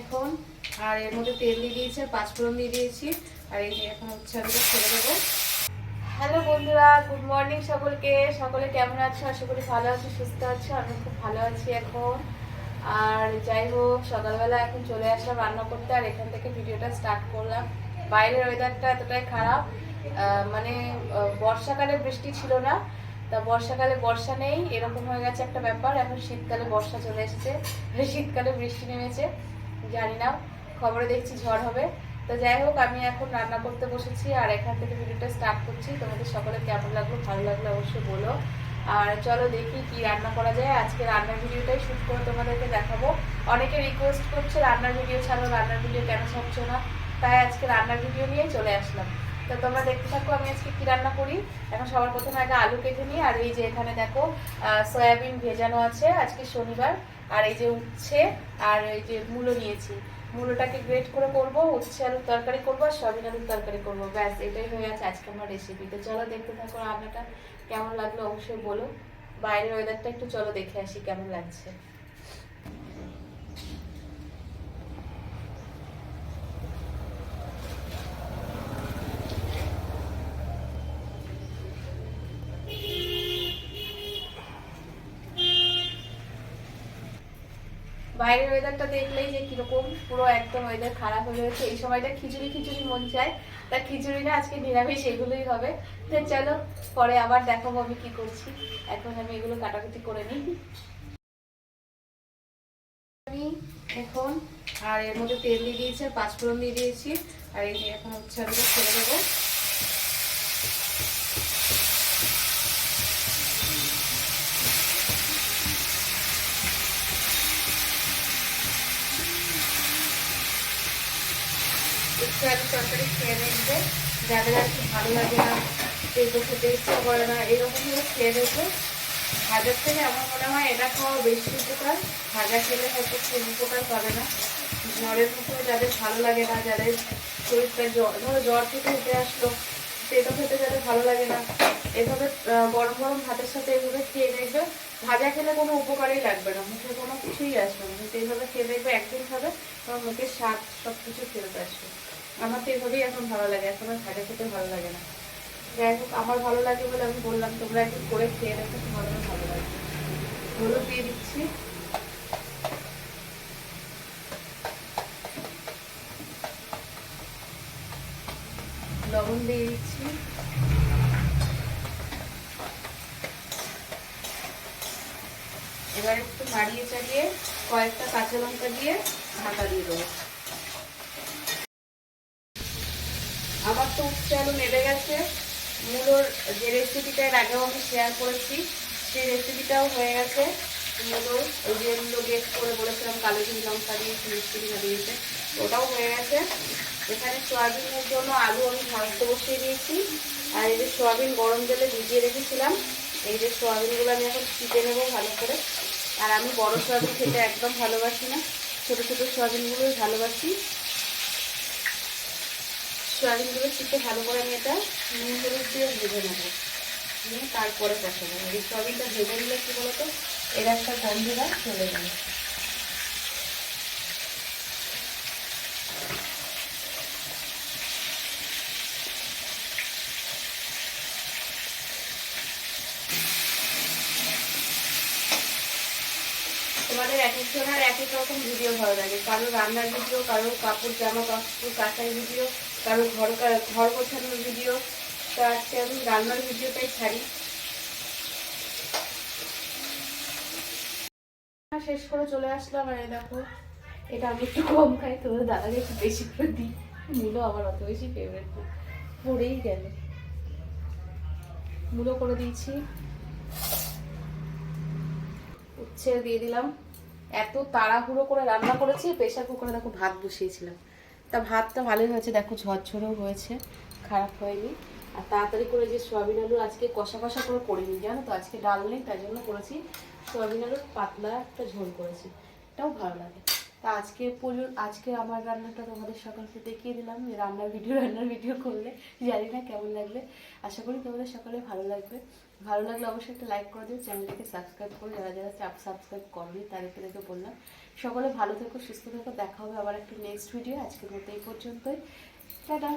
এখন, আর এর মধ্যে তেল দিয়ে দিয়েছি, আর পাঁচফোড়ন দিয়ে দিয়েছি। আর এই এখন হচ্ছে আমি ছেড়ে দেবো। হ্যালো বন্ধুরা, গুড মর্নিং সকলকে। সকলে কেমন আছো? আশা করি ভালো আছো, সুস্থ আছো আমি খুব ভালো আছি এখন। আর যাই হোক, সকালবেলা এখন চলে আসলাম রান্না করতে, আর এখান থেকে ভিডিওটা স্টার্ট করলাম। বাইরের ওয়েদারটা এতটাই খারাপ মানে বর্ষাকালে বৃষ্টি ছিল না। তা বর্ষাকালে বর্ষা নেই, এরকম হয়ে গেছে একটা ব্যাপার। এখন শীতকালে বর্ষা চলে এসেছে। শীতকালে বৃষ্টি নেমেছে। জানি না, খবরে দেখছি ঝড় হবে। তো যাই হোক, আমি এখন রান্না করতে বসেছি আর এখান থেকে ভিডিওটা স্টার্ট করছি। তোমাদের সকলে কেমন লাগল, ভালো লাগল অবশ্যই বলো। আর চলো দেখি কি রান্না করা যায়। আজকে রান্নার ভিডিওটাই শুট করে তোমাদেরকে দেখাবো। অনেকে রিকোয়েস্ট করছে রান্নার ভিডিও ছাড়ো, রান্নার ভিডিও কেন ছাড়ছো না? তাই আজকে রান্নার ভিডিও নিয়ে চলে আসলাম। তো তোমরা দেখতে থাকো, আমি আজকে কি রান্না করি? এখন সবার প্রথমে আগে আলু কেটে নিই, আর এই যে এখানে দেখো সয়াবিন ভেজানো আছে আজকে শনিবার, আর এই যে উচ্ছে, আর এই যে মূলো নিয়েছি। মূলোটাকে গ্রেট করে করব, উচ্ছে আলুর তরকারি করব, আর সয়াবিন আলুর তরকারি করব। ব্যাস, এটাই হয়ে আছে আজকে আমার রেসিপি তো চলো দেখতে থাকো রান্নাটা কেমন লাগল, অবশ্যই বলো। বাইরের ওয়েদারটা একটু চলো দেখে আসি কেমন লাগছে। বাইরের ওয়েদারটা দেখলেই যে কীরকম, পুরো একদম ওয়েদার খারাপ হয়ে রয়েছে এই সময়টা খিচুড়ি খিচুড়ি মন চায়। তা খিচুড়ি না আজকে নিরামিষ, এগুলোই হবে। তো চলো, পরে আবার দেখাবো আমি কি করছি। এখন আমি এগুলো কাটাকুটি করে নিই। আমি এখন, আর এর মধ্যে তেল দিয়ে দিয়েছি পাঁচফোড়ন দিয়ে দিয়েছি। আর এই এখন হচ্ছে আমি ছেড়ে দেবো। আলু তরকারি খেয়ে দেখবে। যাদের আর কি ভালো লাগে না তেতো খেতে ইচ্ছে করে না এরকমভাবে খেয়ে দেখবে। ভাজার থেকে আমার মনে হয় এটা খাওয়া বেশি উপকার। ভাজা খেলে হয়তো খুব উপকার পাবে না। জ্বরের মতো যাদের ভালো লাগে না, যাদের শরীরটা জ্বর, ধরো জ্বর থেকে উঠে আসলো তেতো খেতে যাদের ভালো লাগে না। এভাবে গরম গরম ভাতের সাথে এভাবে খেয়ে দেখবে, ভাজা খেলে কোনো উপকারই লাগবে না, মুখে কোনো কিছুই আসবে না। কিন্তু এইভাবে খেয়ে দেখবে, একদিন খাবে, তোমার মুখের স্বাদ সব কিছু ফেরত আসবে। আমার তো এভাবেই এখন ভালো লাগে, এখন আর ভাজা খেতে ভালো লাগে না। যাই হোক, আমার ভালো লাগে বলে আমি বললাম, তোমরা একদিন করে খেয়ে দেখো, তোমাদের ভালো লাগে হলুদ দিয়ে দিচ্ছি। লবণ দিয়ে দিচ্ছি এবার একটু নাড়িয়ে চাড়িয়ে কয়েকটা কাঁচা লঙ্কা দিয়ে ঢাকা দিয়ে দেবো। আমার তো উচ্ছে আলু নেড়ে গেছে। মূলোর যে রেসিপিটা আগেও আমি শেয়ার করেছি, সেই রেসিপিটাও হয়ে গেছে। মূলোর ওই যে মূলো গেট করে বলেছিলাম কালো ঝিল লঙ্কা দিয়েছি মিষ্টি দিনা দিয়েছে ওটাও হয়ে গেছে। এখানে সয়াবিনের জন্য আলু আমি ভাজতে বসিয়ে দিয়েছি। আর এই যে সয়াবিন গরম জলে ভিজিয়ে রেখেছিলাম, এই যে সয়াবিনগুলো আমি এখন চিপে নেব ভালো করে। আর আমি বড় সয়াবিন খেতে একদম ভালোবাসি না। ছোটো ছোটো সয়াবিনগুলোই ভালোবাসি। সয়াবিনগুলো চিপে ভালো করে আমি এটা নুন হলুদ দিয়ে ভেজে নেব। নিয়ে তারপরে কষাবো। এই সয়াবিনটা ভেজে নিলে কি বলতো? এর একটা গন্ধটা চলে যাবে। তোমাদের এক একজনের এক এক রকম ভিডিও ভালো লাগে। কারও রান্নার ভিডিও, কারও কাপড় জামা কাপড় কাচার ভিডিও, কারও ঘর ঘর গোছানোর ভিডিও। তো আজকে আমি রান্নার ভিডিওটাই ছাড়ি। শেষ করে চলে আসলাম আর দেখো, এটা আমি একটু কম খাই, তোমাদের দাদাকে একটু বেশি করে দিই। মূলো আমার অত বেশি ফেভারিট পড়েই গেল। মূলো করে দিয়েছি। উচ্ছে দিয়ে দিলাম। এত তাড়াহুড়ো করে রান্না করেছি, প্রেশার কুকারে দেখো ভাত বসিয়েছিলাম। তা ভাতটা ভালোই হয়েছে, দেখো ঝরঝরেও হয়েছে, খারাপ হয়নি। আর তাড়াতাড়ি করে যে সোয়াবিন আলু আজকে কষা কষা করে করিনি, জানো তো? আজকে ডাল নেই, তাই জন্য করেছি সোয়াবিন আলুর পাতলা একটা ঝোল করেছি। এটাও ভালো লাগে। তা আজকে পর্যন্ত আজকে আমার রান্নাটা তোমাদের সকলকে দেখিয়ে দিলাম, যে রান্নার ভিডিও রান্নার ভিডিও করলে, জানি না কেমন লাগবে। আশা করি তোমাদের সকলে ভালো লাগবে। ভালো লাগলে অবশ্যই একটা লাইক করে দিও, চ্যানেলটাকে সাবস্ক্রাইব করে যারা যারা চাপ সাবস্ক্রাইব করবে তাদেরকে দেখে বললাম, সকলে ভালো থেকো, সুস্থ থেকো। দেখা হবে আবার একটা নেক্সট ভিডিও আজকের মতো এই পর্যন্তই। টাটা।